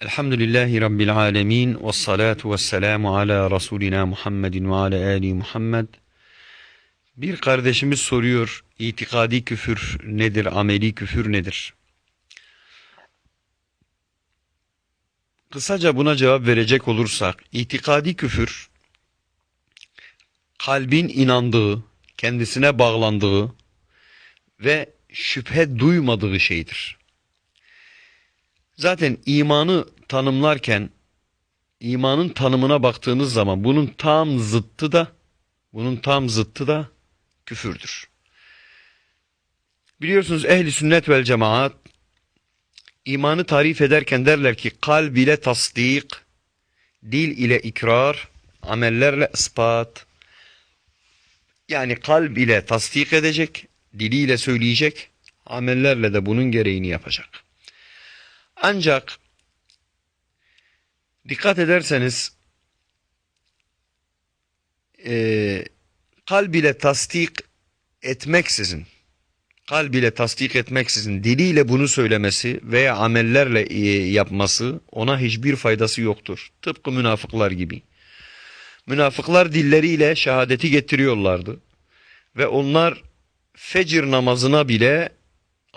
Elhamdülillahi Rabbil alemin ve salatu ve selamu ala Resulina Muhammedin ve ala Ali Muhammed. Bir kardeşimiz soruyor, itikadi küfür nedir, ameli küfür nedir? Kısaca buna cevap verecek olursak, itikadi küfür, kalbin inandığı, kendisine bağlandığı ve şüphe duymadığı şeydir. Zaten imanı tanımlarken imanın tanımına baktığınız zaman bunun tam zıttı da bunun tam zıttı da küfürdür. Biliyorsunuz ehli sünnet vel cemaat imanı tarif ederken derler ki kalb ile tasdik, dil ile ikrar, amellerle ispat. Yani kalb ile tasdik edecek, diliyle söyleyecek, amellerle de bunun gereğini yapacak. Ancak dikkat ederseniz e, kalb ile tasdik etmeksizin kalb ile tasdik etmeksizin diliyle bunu söylemesi veya amellerle e, yapması ona hiçbir faydası yoktur. Tıpkı münafıklar gibi. Münafıklar dilleriyle şehadeti getiriyorlardı. Ve onlar fecir namazına bile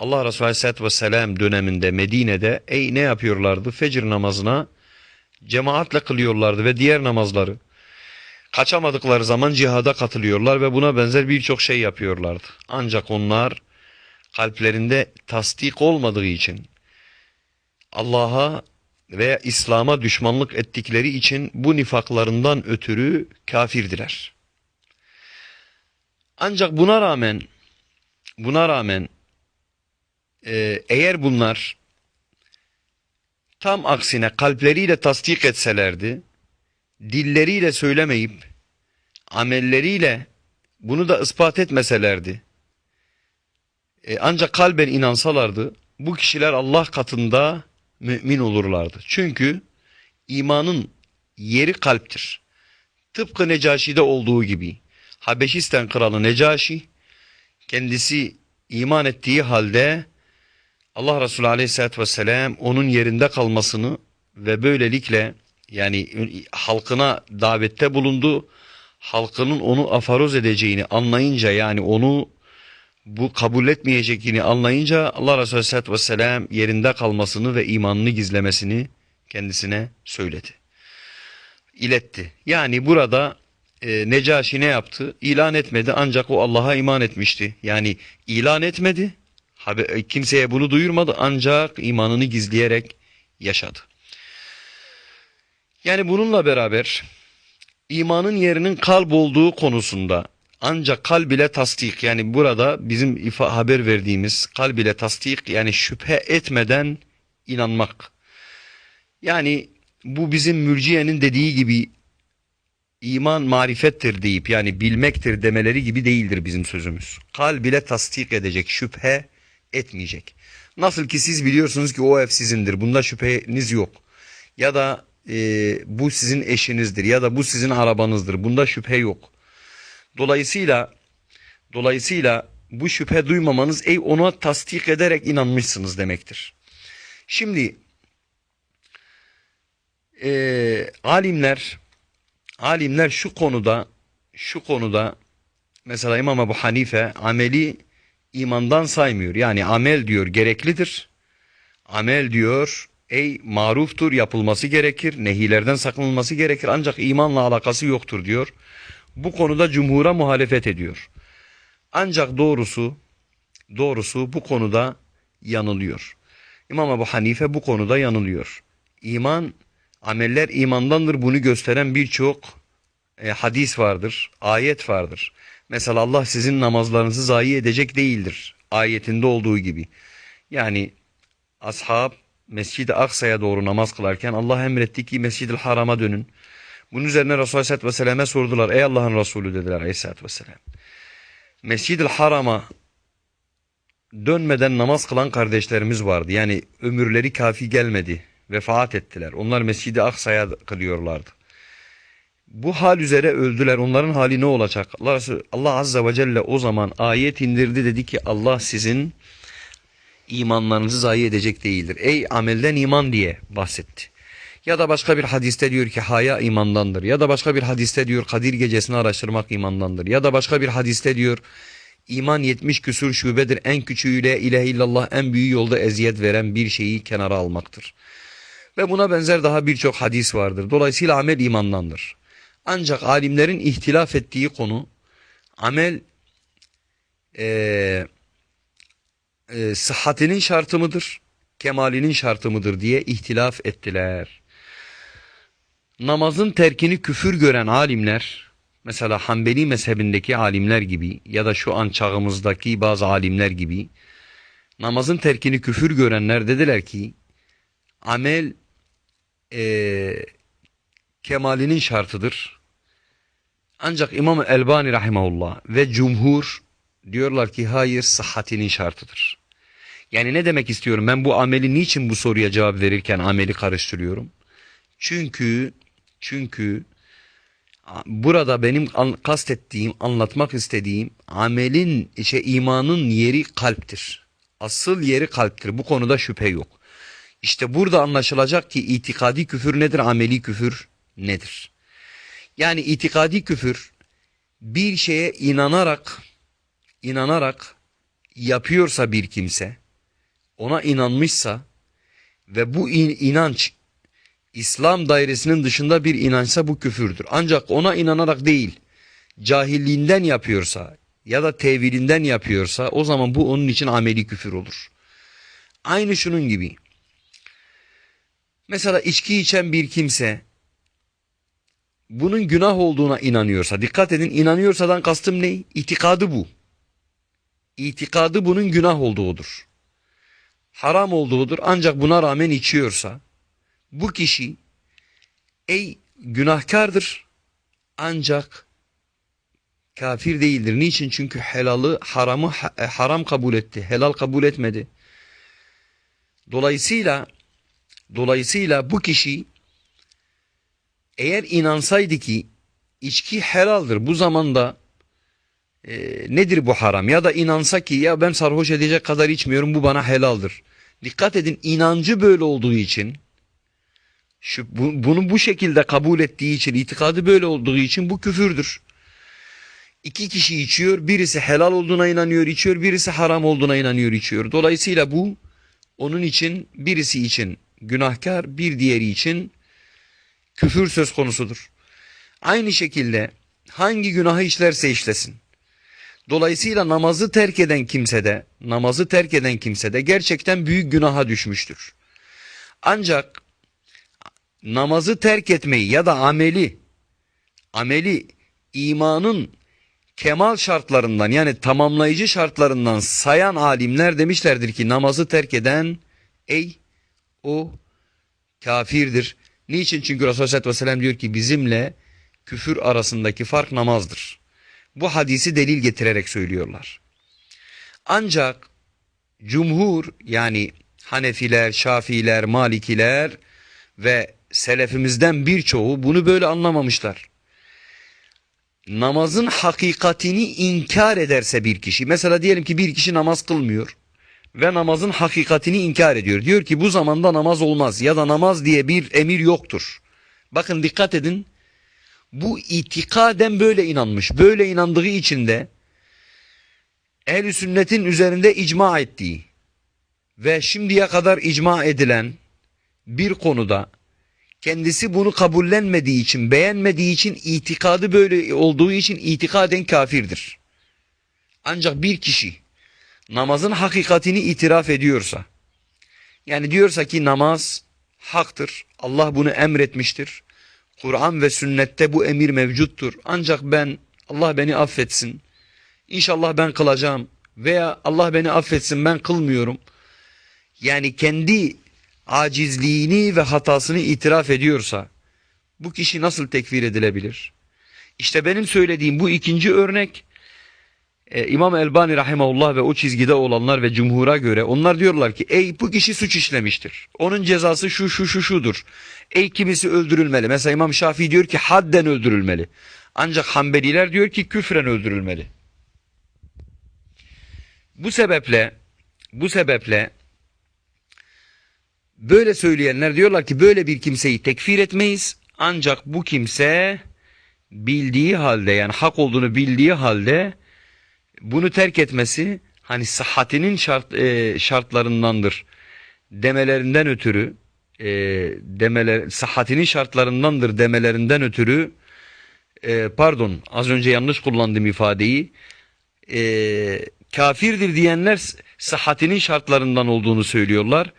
Allah Resulü Aleyhisselatü Vesselam döneminde Medine'de ey ne yapıyorlardı? Fecir namazına cemaatle kılıyorlardı ve diğer namazları. Kaçamadıkları zaman cihada katılıyorlar ve buna benzer birçok şey yapıyorlardı. Ancak onlar kalplerinde tasdik olmadığı için Allah'a veya İslam'a düşmanlık ettikleri için bu nifaklarından ötürü kafirdiler. Ancak buna rağmen buna rağmen e, eğer bunlar tam aksine kalpleriyle tasdik etselerdi, dilleriyle söylemeyip amelleriyle bunu da ispat etmeselerdi, e, ancak kalben inansalardı, bu kişiler Allah katında mümin olurlardı. Çünkü imanın yeri kalptir. Tıpkı Necaşi'de olduğu gibi. Habeşistan kralı Necaşi kendisi iman ettiği halde Allah Resulü Aleyhisselatü Vesselam onun yerinde kalmasını ve böylelikle yani halkına davette bulundu. Halkının onu afaroz edeceğini anlayınca yani onu bu kabul etmeyeceğini anlayınca Allah Resulü Aleyhisselatü Vesselam yerinde kalmasını ve imanını gizlemesini kendisine söyledi. İletti. Yani burada e, Necaşi ne yaptı? İlan etmedi ancak o Allah'a iman etmişti. Yani ilan etmedi e, kimseye bunu duyurmadı ancak imanını gizleyerek yaşadı. Yani bununla beraber imanın yerinin kalp olduğu konusunda ancak kalb ile tasdik yani burada bizim ifa haber verdiğimiz kalb ile tasdik yani şüphe etmeden inanmak. Yani bu bizim mürciyenin dediği gibi iman marifettir deyip yani bilmektir demeleri gibi değildir bizim sözümüz. Kalb ile tasdik edecek şüphe etmeyecek. Nasıl ki siz biliyorsunuz ki o ev sizindir. Bunda şüpheniz yok. Ya da e, bu sizin eşinizdir ya da bu sizin arabanızdır. Bunda şüphe yok. Dolayısıyla dolayısıyla bu şüphe duymamanız ey ona tasdik ederek inanmışsınız demektir. Şimdi e, alimler alimler şu konuda şu konuda mesela İmam Ebu Hanife ameli imandan saymıyor. Yani amel diyor gereklidir. Amel diyor ey maruftur yapılması gerekir. Nehilerden saklanılması gerekir. Ancak imanla alakası yoktur diyor. Bu konuda cumhura muhalefet ediyor. Ancak doğrusu doğrusu bu konuda yanılıyor. İmam Ebu Hanife bu konuda yanılıyor. İman, ameller imandandır bunu gösteren birçok e, hadis vardır, ayet vardır. Mesela Allah sizin namazlarınızı zayi edecek değildir. Ayetinde olduğu gibi. Yani ashab Mescid-i Aksa'ya doğru namaz kılarken Allah emretti ki Mescid-i Haram'a dönün. Bunun üzerine Resulü Aleyhisselatü Vesselam'a sordular. Ey Allah'ın Resulü dediler Aleyhisselatü Vesselam. Mescid-i Haram'a dönmeden namaz kılan kardeşlerimiz vardı. Yani ömürleri kafi gelmedi. Vefat ettiler. Onlar Mescid-i Aksa'ya kılıyorlardı. Bu hal üzere öldüler. Onların hali ne olacak? Allah, Allah Azze ve Celle o zaman ayet indirdi dedi ki Allah sizin imanlarınızı zayi edecek değildir. Ey amelden iman diye bahsetti. Ya da başka bir hadiste diyor ki haya imandandır. Ya da başka bir hadiste diyor Kadir gecesini araştırmak imandandır. Ya da başka bir hadiste diyor iman 70 küsur şubedir. En küçüğüyle ilahe illallah en büyüğü yolda eziyet veren bir şeyi kenara almaktır. Ve buna benzer daha birçok hadis vardır. Dolayısıyla amel imandandır. Ancak alimlerin ihtilaf ettiği konu amel eee e, sıhhatinin şartı mıdır, kemalinin şartı mıdır diye ihtilaf ettiler. Namazın terkini küfür gören alimler, mesela Hanbeli mezhebindeki alimler gibi ya da şu an çağımızdaki bazı alimler gibi, namazın terkini küfür görenler dediler ki, amel e, kemalinin şartıdır. Ancak İmam Elbani rahimahullah ve cumhur diyorlar ki hayır sıhhatinin şartıdır. Yani ne demek istiyorum ben bu ameli niçin bu soruya cevap verirken ameli karıştırıyorum? Çünkü çünkü burada benim kastettiğim, anlatmak istediğim amelin, işte imanın yeri kalptir. Asıl yeri kalptir. Bu konuda şüphe yok. İşte burada anlaşılacak ki itikadi küfür nedir, ameli küfür nedir? Yani itikadi küfür bir şeye inanarak inanarak yapıyorsa bir kimse, ona inanmışsa ve bu in inanç İslam dairesinin dışında bir inançsa bu küfürdür. Ancak ona inanarak değil, cahilliğinden yapıyorsa ya da tevilinden yapıyorsa o zaman bu onun için ameli küfür olur. Aynı şunun gibi. Mesela içki içen bir kimse bunun günah olduğuna inanıyorsa, dikkat edin inanıyorsadan kastım ne? İtikadı bu. İtikadı bunun günah olduğudur. Haram olduğudur ancak buna rağmen içiyorsa bu kişi ey günahkardır ancak kafir değildir. Niçin? Çünkü helalı haramı haram kabul etti. Helal kabul etmedi. Dolayısıyla dolayısıyla bu kişi eğer inansaydı ki içki helaldir bu zamanda e, nedir bu haram ya da inansa ki ya ben sarhoş edecek kadar içmiyorum bu bana helaldir. Dikkat edin inancı böyle olduğu için şu, bu, bunu bu şekilde kabul ettiği için itikadı böyle olduğu için bu küfürdür. İki kişi içiyor birisi helal olduğuna inanıyor içiyor birisi haram olduğuna inanıyor içiyor. Dolayısıyla bu onun için birisi için günahkar bir diğeri için küfür söz konusudur. Aynı şekilde hangi günahı işlerse işlesin. Dolayısıyla namazı terk eden kimse de, namazı terk eden kimse de gerçekten büyük günaha düşmüştür. Ancak namazı terk etmeyi ya da ameli, ameli imanın kemal şartlarından yani tamamlayıcı şartlarından sayan alimler demişlerdir ki namazı terk eden ey o kafirdir. Niçin? Çünkü Resulullah Aleyhisselatü Vesselam diyor ki bizimle küfür arasındaki fark namazdır. Bu hadisi delil getirerek söylüyorlar. Ancak cumhur yani Hanefiler, Şafiiler, Malikiler ve selefimizden birçoğu bunu böyle anlamamışlar. Namazın hakikatini inkar ederse bir kişi, mesela diyelim ki bir kişi namaz kılmıyor ve namazın hakikatini inkar ediyor. Diyor ki bu zamanda namaz olmaz ya da namaz diye bir emir yoktur. Bakın dikkat edin bu itikaden böyle inanmış. Böyle inandığı için de ehl sünnetin üzerinde icma ettiği ve şimdiye kadar icma edilen bir konuda kendisi bunu kabullenmediği için, beğenmediği için, itikadı böyle olduğu için itikaden kafirdir. Ancak bir kişi namazın hakikatini itiraf ediyorsa, yani diyorsa ki namaz haktır, Allah bunu emretmiştir, Kur'an ve sünnette bu emir mevcuttur. Ancak ben Allah beni affetsin. İnşallah ben kılacağım veya Allah beni affetsin ben kılmıyorum. Yani kendi acizliğini ve hatasını itiraf ediyorsa bu kişi nasıl tekfir edilebilir? İşte benim söylediğim bu ikinci örnek e, İmam Elbani rahimahullah ve o çizgide olanlar ve cumhura göre onlar diyorlar ki ey bu kişi suç işlemiştir. Onun cezası şu şu şu şudur. Ey kimisi öldürülmeli. Mesela İmam Şafii diyor ki hadden öldürülmeli. Ancak Hanbeliler diyor ki küfren öldürülmeli. Bu sebeple bu sebeple Böyle söyleyenler diyorlar ki böyle bir kimseyi tekfir etmeyiz. Ancak bu kimse bildiği halde yani hak olduğunu bildiği halde bunu terk etmesi hani sıhhatinin şart, e, şartlarındandır demelerinden ötürü e, demeler sıhhatinin şartlarındandır demelerinden ötürü e, pardon az önce yanlış kullandım ifadeyi e, kafirdir diyenler sıhhatinin şartlarından olduğunu söylüyorlar.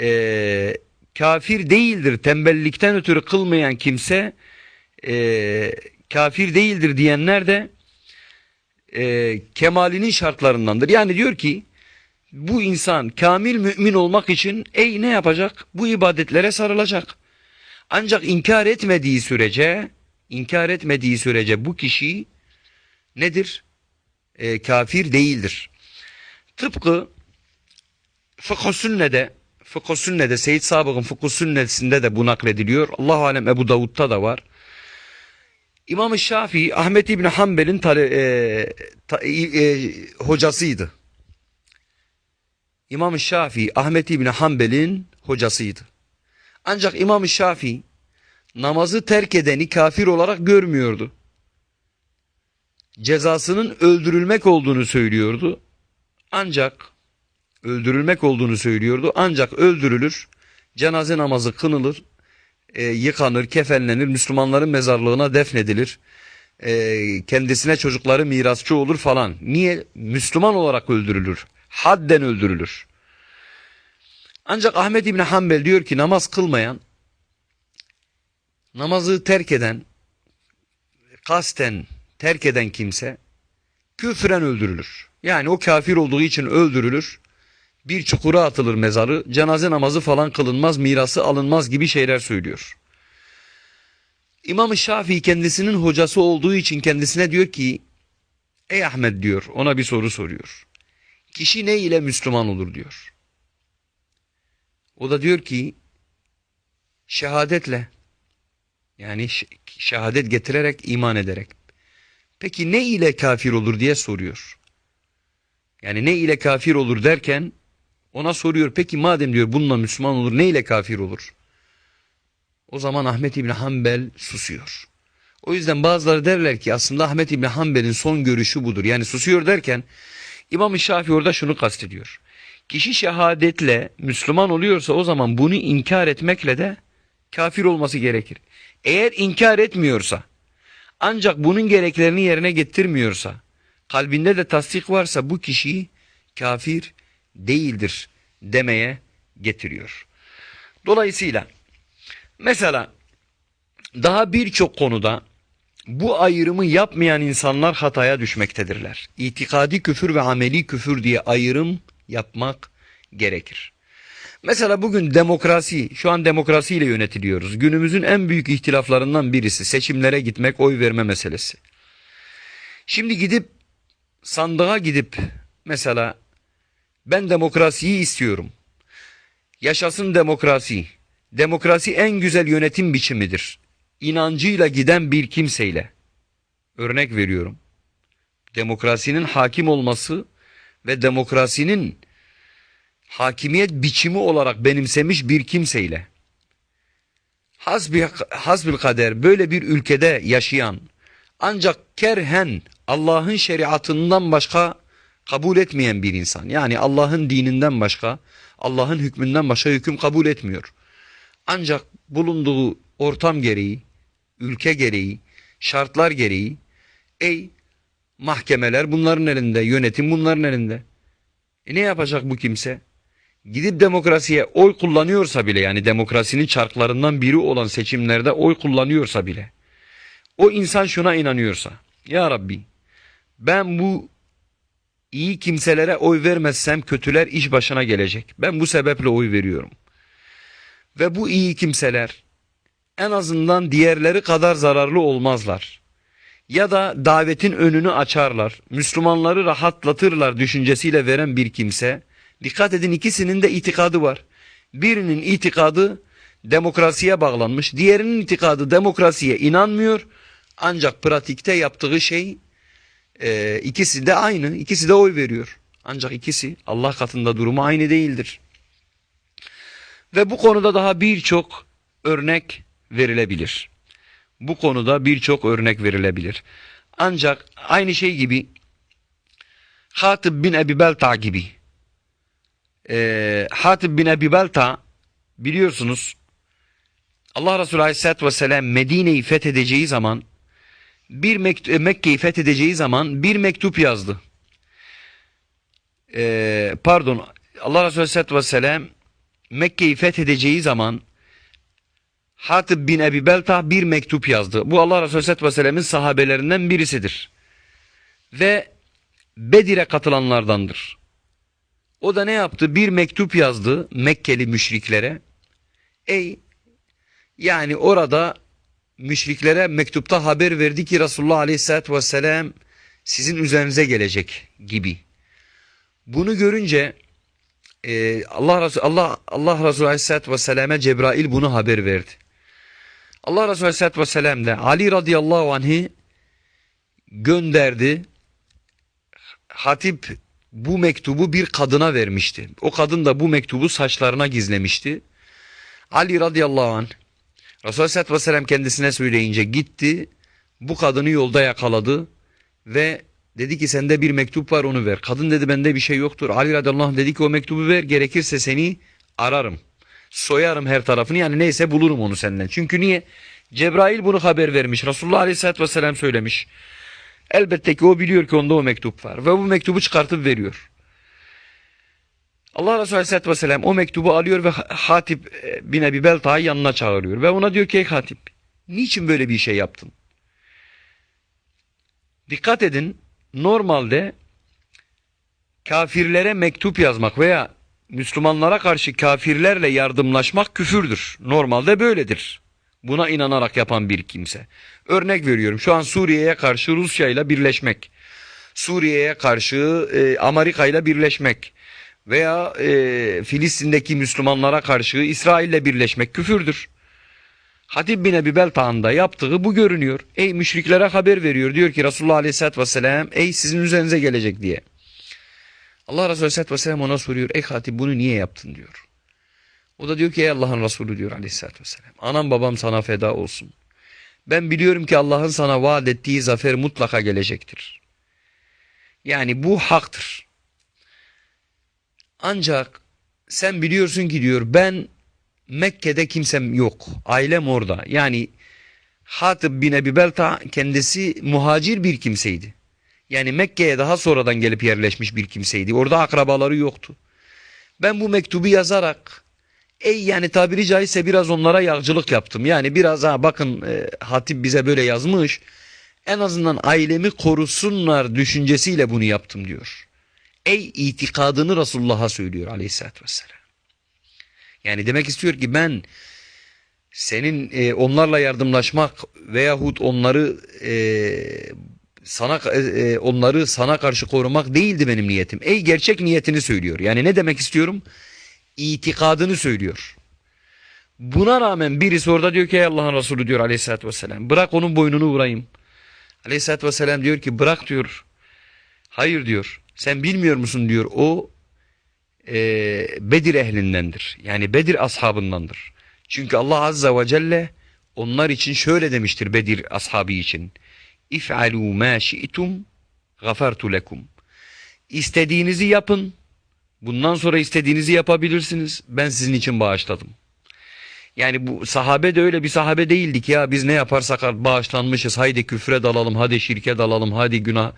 E, kafir değildir tembellikten ötürü kılmayan kimse e, kafir değildir diyenler de e, kemalinin şartlarındandır. Yani diyor ki bu insan kamil mümin olmak için ey ne yapacak? Bu ibadetlere sarılacak. Ancak inkar etmediği sürece inkar etmediği sürece bu kişi nedir? E, kafir değildir. Tıpkı fıkh sünnede fıkh sünnede Seyyid Sabık'ın fıkh sünnesinde de bu naklediliyor. Allahu alem Ebu Davud'da da var. İmam-ı Şafii Ahmet İbni Hanbel'in e, ta, e, hocasıydı. İmam-ı Şafii Ahmet İbni Hanbel'in hocasıydı. Ancak İmam-ı Şafii namazı terk edeni kafir olarak görmüyordu. Cezasının öldürülmek olduğunu söylüyordu. Ancak öldürülmek olduğunu söylüyordu. Ancak öldürülür, cenaze namazı kınılır, e, yıkanır, kefenlenir, Müslümanların mezarlığına defnedilir. E, kendisine çocukları mirasçı olur falan. Niye? Müslüman olarak öldürülür. Hadden öldürülür. Ancak Ahmet İbni Hanbel diyor ki namaz kılmayan, namazı terk eden, kasten terk eden kimse küfren öldürülür. Yani o kafir olduğu için öldürülür. Bir çukura atılır mezarı, cenaze namazı falan kılınmaz, mirası alınmaz gibi şeyler söylüyor. İmam-ı Şafii kendisinin hocası olduğu için kendisine diyor ki, Ey Ahmet diyor, ona bir soru soruyor. Kişi ne ile Müslüman olur diyor. O da diyor ki, şehadetle, yani şehadet getirerek, iman ederek. Peki ne ile kafir olur diye soruyor. Yani ne ile kafir olur derken ona soruyor peki madem diyor bununla Müslüman olur ne ile kafir olur? O zaman Ahmet İbni Hanbel susuyor. O yüzden bazıları derler ki aslında Ahmet İbni Hanbel'in son görüşü budur. Yani susuyor derken İmam-ı Şafii orada şunu kastediyor. Kişi şehadetle Müslüman oluyorsa o zaman bunu inkar etmekle de kafir olması gerekir. Eğer inkar etmiyorsa ancak bunun gereklerini yerine getirmiyorsa kalbinde de tasdik varsa bu kişi kafir değildir demeye getiriyor. Dolayısıyla mesela daha birçok konuda bu ayrımı yapmayan insanlar hataya düşmektedirler. İtikadi küfür ve ameli küfür diye ayrım yapmak gerekir. Mesela bugün demokrasi, şu an demokrasiyle yönetiliyoruz. Günümüzün en büyük ihtilaflarından birisi seçimlere gitmek, oy verme meselesi. Şimdi gidip sandığa gidip mesela ben demokrasiyi istiyorum. Yaşasın demokrasi. Demokrasi en güzel yönetim biçimidir. İnancıyla giden bir kimseyle. Örnek veriyorum. Demokrasinin hakim olması ve demokrasinin hakimiyet biçimi olarak benimsemiş bir kimseyle. Hasbi, hasbil kader böyle bir ülkede yaşayan ancak kerhen Allah'ın şeriatından başka kabul etmeyen bir insan. Yani Allah'ın dininden başka, Allah'ın hükmünden başka hüküm kabul etmiyor. Ancak bulunduğu ortam gereği, ülke gereği, şartlar gereği, ey mahkemeler bunların elinde, yönetim bunların elinde. E ne yapacak bu kimse? Gidip demokrasiye oy kullanıyorsa bile yani demokrasinin çarklarından biri olan seçimlerde oy kullanıyorsa bile o insan şuna inanıyorsa ya Rabbi ben bu iyi kimselere oy vermezsem kötüler iş başına gelecek. Ben bu sebeple oy veriyorum. Ve bu iyi kimseler en azından diğerleri kadar zararlı olmazlar. Ya da davetin önünü açarlar, Müslümanları rahatlatırlar düşüncesiyle veren bir kimse. Dikkat edin ikisinin de itikadı var. Birinin itikadı demokrasiye bağlanmış, diğerinin itikadı demokrasiye inanmıyor. Ancak pratikte yaptığı şey e, ikisi de aynı. ikisi de oy veriyor. Ancak ikisi Allah katında durumu aynı değildir. Ve bu konuda daha birçok örnek verilebilir. Bu konuda birçok örnek verilebilir. Ancak aynı şey gibi Hatib bin Ebi Belta gibi. Ee, Hatib bin Ebi Belta biliyorsunuz Allah Resulü Aleyhisselatü Vesselam Medine'yi fethedeceği zaman bir mekt- Mekke'yi fethedeceği zaman bir mektup yazdı. Ee, pardon Allah Resulü Aleyhisselatü Vesselam Mekke'yi fethedeceği zaman Hatib bin Ebi Belta bir mektup yazdı. Bu Allah Resulü Aleyhisselatü Vesselam'ın sahabelerinden birisidir. Ve Bedir'e katılanlardandır. O da ne yaptı? Bir mektup yazdı Mekkeli müşriklere. Ey yani orada müşriklere mektupta haber verdi ki Resulullah Aleyhisselatü Vesselam sizin üzerinize gelecek gibi. Bunu görünce e, Allah Resulü Allah Allah Resulü Aleyhisselatü Vesselam'a Cebrail bunu haber verdi. Allah Resulü Aleyhisselatü Vesselam da Ali radıyallahu anh'ı gönderdi. Hatip bu mektubu bir kadına vermişti. O kadın da bu mektubu saçlarına gizlemişti. Ali radıyallahu anh Aleyhisselatü Vesselam kendisine söyleyince gitti. Bu kadını yolda yakaladı ve dedi ki sende bir mektup var onu ver. Kadın dedi bende bir şey yoktur. Ali radıyallahu anh dedi ki o mektubu ver gerekirse seni ararım. Soyarım her tarafını yani neyse bulurum onu senden. Çünkü niye? Cebrail bunu haber vermiş. Resulullah Aleyhisselatü Vesselam söylemiş. Elbette ki o biliyor ki onda o mektup var. Ve bu mektubu çıkartıp veriyor. Allah Resulü Aleyhisselatü Vesselam o mektubu alıyor ve Hatip e, bin Ebi Belta'yı yanına çağırıyor. Ve ona diyor ki ey Hatip niçin böyle bir şey yaptın? Dikkat edin normalde kafirlere mektup yazmak veya Müslümanlara karşı kafirlerle yardımlaşmak küfürdür. Normalde böyledir. Buna inanarak yapan bir kimse. Örnek veriyorum şu an Suriye'ye karşı Rusya ile birleşmek. Suriye'ye karşı e, Amerika ile birleşmek. Veya e, Filistin'deki Müslümanlara karşı İsrail ile birleşmek küfürdür. Hatib bin Ebi Belta'nın da yaptığı bu görünüyor. Ey müşriklere haber veriyor. Diyor ki Resulullah Aleyhisselatü Vesselam ey sizin üzerinize gelecek diye. Allah Resulü Aleyhisselatü Vesselam ona soruyor. Ey Hatib bunu niye yaptın diyor. O da diyor ki ey Allah'ın Resulü diyor Aleyhisselatü Vesselam. Anam babam sana feda olsun. Ben biliyorum ki Allah'ın sana vaat ettiği zafer mutlaka gelecektir. Yani bu haktır. Ancak sen biliyorsun ki diyor ben Mekke'de kimsem yok. Ailem orada. Yani Hatib bin Ebi Belta kendisi muhacir bir kimseydi. Yani Mekke'ye daha sonradan gelip yerleşmiş bir kimseydi. Orada akrabaları yoktu. Ben bu mektubu yazarak ey yani tabiri caizse biraz onlara yağcılık yaptım. Yani biraz ha bakın e, Hatip bize böyle yazmış. En azından ailemi korusunlar düşüncesiyle bunu yaptım diyor. Ey itikadını Resulullah'a söylüyor aleyhissalatü vesselam. Yani demek istiyor ki ben senin e, onlarla yardımlaşmak veyahut onları e, sana e, onları sana karşı korumak değildi benim niyetim. Ey gerçek niyetini söylüyor. Yani ne demek istiyorum? İtikadını söylüyor. Buna rağmen birisi orada diyor ki ey Allah'ın Resulü diyor aleyhissalatü vesselam. Bırak onun boynunu vurayım. Aleyhissalatü vesselam diyor ki bırak diyor. Hayır diyor. Sen bilmiyor musun diyor o e, Bedir ehlindendir. Yani Bedir ashabındandır. Çünkü Allah Azza ve Celle onlar için şöyle demiştir Bedir ashabı için. İf'alû mâ şi'tum gafartu lekum. İstediğinizi yapın. Bundan sonra istediğinizi yapabilirsiniz. Ben sizin için bağışladım. Yani bu sahabe de öyle bir sahabe değildik ya. Biz ne yaparsak bağışlanmışız. Haydi küfre dalalım, hadi şirke dalalım, hadi günah.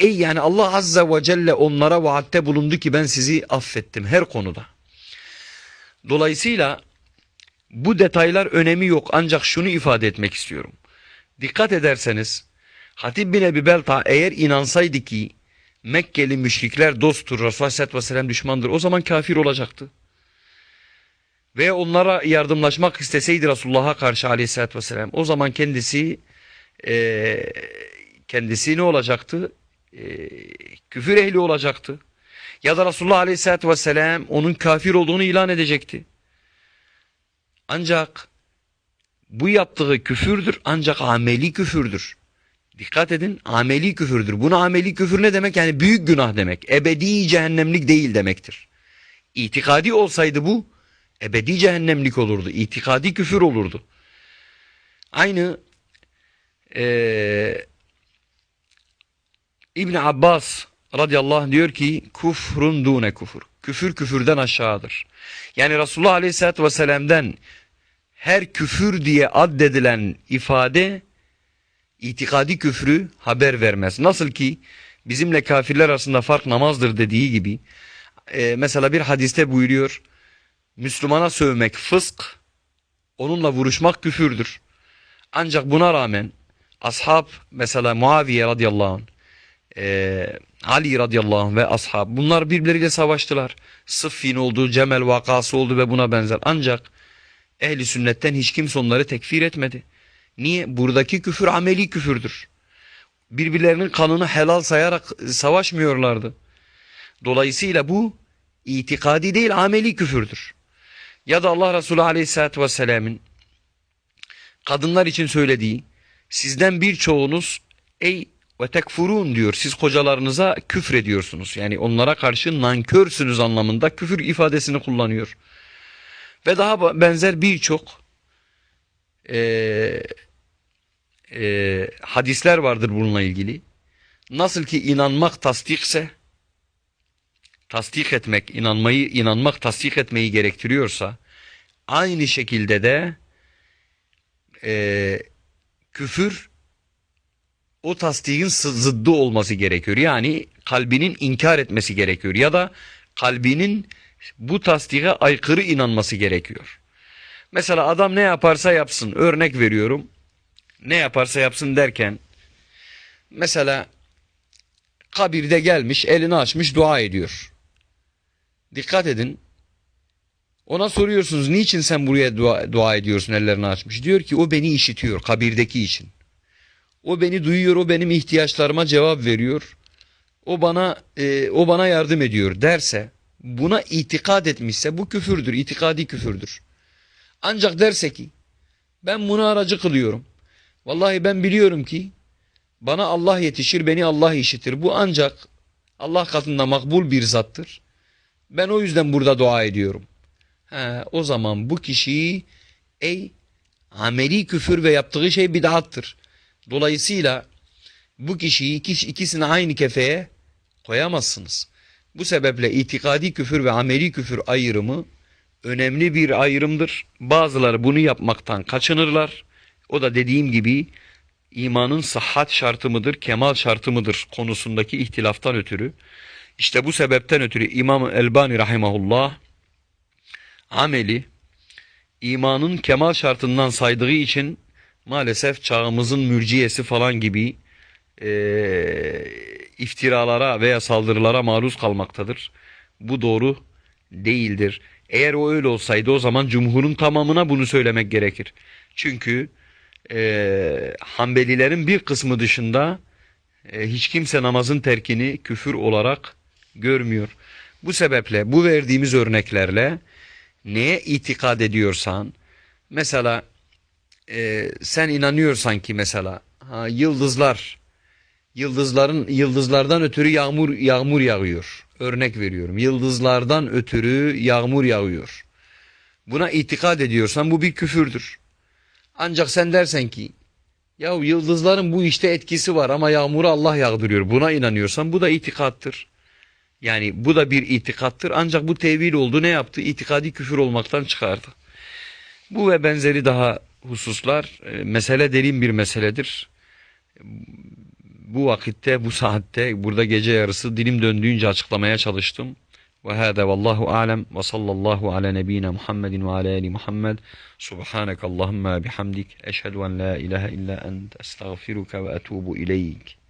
Ey yani Allah Azza ve Celle onlara vaatte bulundu ki ben sizi affettim her konuda. Dolayısıyla bu detaylar önemi yok ancak şunu ifade etmek istiyorum. Dikkat ederseniz Hatib bin Ebi Belta eğer inansaydı ki Mekkeli müşrikler dosttur, Resulullah Aleyhisselatü Vesselam düşmandır o zaman kafir olacaktı. Ve onlara yardımlaşmak isteseydi Resulullah'a karşı Aleyhisselatü Vesselam o zaman kendisi e, kendisi ne olacaktı? E, küfür ehli olacaktı. Ya da Resulullah Aleyhisselatü Vesselam onun kafir olduğunu ilan edecekti. Ancak bu yaptığı küfürdür ancak ameli küfürdür. Dikkat edin ameli küfürdür. Buna ameli küfür ne demek? Yani büyük günah demek. Ebedi cehennemlik değil demektir. İtikadi olsaydı bu Ebedi cehennemlik olurdu. İtikadi küfür olurdu. Aynı eee İbn Abbas radıyallahu anh diyor ki kufrun dune kufur. Küfür küfürden aşağıdır. Yani Resulullah aleyhissalatü vesselam'dan her küfür diye addedilen ifade itikadi küfrü haber vermez. Nasıl ki bizimle kafirler arasında fark namazdır dediği gibi e, mesela bir hadiste buyuruyor Müslümana sövmek fısk onunla vuruşmak küfürdür. Ancak buna rağmen ashab mesela Muaviye radıyallahu anh e, Ali radıyallahu anh ve ashab bunlar birbirleriyle savaştılar. Sıffin oldu, Cemel vakası oldu ve buna benzer. Ancak ehli sünnetten hiç kimse onları tekfir etmedi. Niye? Buradaki küfür ameli küfürdür. Birbirlerinin kanını helal sayarak savaşmıyorlardı. Dolayısıyla bu itikadi değil ameli küfürdür. Ya da Allah Resulü aleyhissalatü vesselamın kadınlar için söylediği sizden birçoğunuz ey ve tekfurun diyor. Siz kocalarınıza küfür ediyorsunuz. Yani onlara karşı nankörsünüz anlamında küfür ifadesini kullanıyor. Ve daha benzer birçok e, e, hadisler vardır bununla ilgili. Nasıl ki inanmak tasdikse, tasdik etmek, inanmayı, inanmak tasdik etmeyi gerektiriyorsa, aynı şekilde de e, küfür o tasdiğin zıddı olması gerekiyor. Yani kalbinin inkar etmesi gerekiyor ya da kalbinin bu tasdike aykırı inanması gerekiyor. Mesela adam ne yaparsa yapsın örnek veriyorum. Ne yaparsa yapsın derken mesela kabirde gelmiş elini açmış dua ediyor. Dikkat edin. Ona soruyorsunuz niçin sen buraya dua, dua ediyorsun ellerini açmış. Diyor ki o beni işitiyor kabirdeki için. O beni duyuyor, o benim ihtiyaçlarıma cevap veriyor. O bana e, o bana yardım ediyor derse, buna itikad etmişse bu küfürdür, itikadi küfürdür. Ancak derse ki ben bunu aracı kılıyorum. Vallahi ben biliyorum ki bana Allah yetişir, beni Allah işitir. Bu ancak Allah katında makbul bir zattır. Ben o yüzden burada dua ediyorum. He, o zaman bu kişi ey ameli küfür ve yaptığı şey bid'attır. Dolayısıyla bu kişiyi ikisini aynı kefeye koyamazsınız. Bu sebeple itikadi küfür ve ameli küfür ayrımı önemli bir ayrımdır. Bazıları bunu yapmaktan kaçınırlar. O da dediğim gibi imanın sıhhat şartı mıdır, kemal şartı mıdır konusundaki ihtilaftan ötürü. İşte bu sebepten ötürü İmam Elbani rahimahullah ameli imanın kemal şartından saydığı için maalesef çağımızın mürciyesi falan gibi e, iftiralara veya saldırılara maruz kalmaktadır. Bu doğru değildir. Eğer o öyle olsaydı o zaman cumhurun tamamına bunu söylemek gerekir. Çünkü e, Hanbelilerin bir kısmı dışında e, hiç kimse namazın terkini küfür olarak görmüyor. Bu sebeple bu verdiğimiz örneklerle neye itikad ediyorsan mesela e, sen inanıyorsan ki mesela ha, yıldızlar yıldızların yıldızlardan ötürü yağmur yağmur yağıyor. Örnek veriyorum. Yıldızlardan ötürü yağmur yağıyor. Buna itikad ediyorsan bu bir küfürdür. Ancak sen dersen ki ya yıldızların bu işte etkisi var ama yağmuru Allah yağdırıyor. Buna inanıyorsan bu da itikattır. Yani bu da bir itikattır. Ancak bu tevil oldu ne yaptı? İtikadi küfür olmaktan çıkardı. Bu ve benzeri daha hususlar e, mesele derin bir meseledir. Bu vakitte, bu saatte, burada gece yarısı dilim döndüğünce açıklamaya çalıştım. Ve hâdâ vallahu alem ve sallallahu ala nebine Muhammedin ve ala ali Muhammed. Subhaneke Allahümme bihamdik. Eşhedü en la ilahe illa ent. Estağfiruke ve etubu ileyk.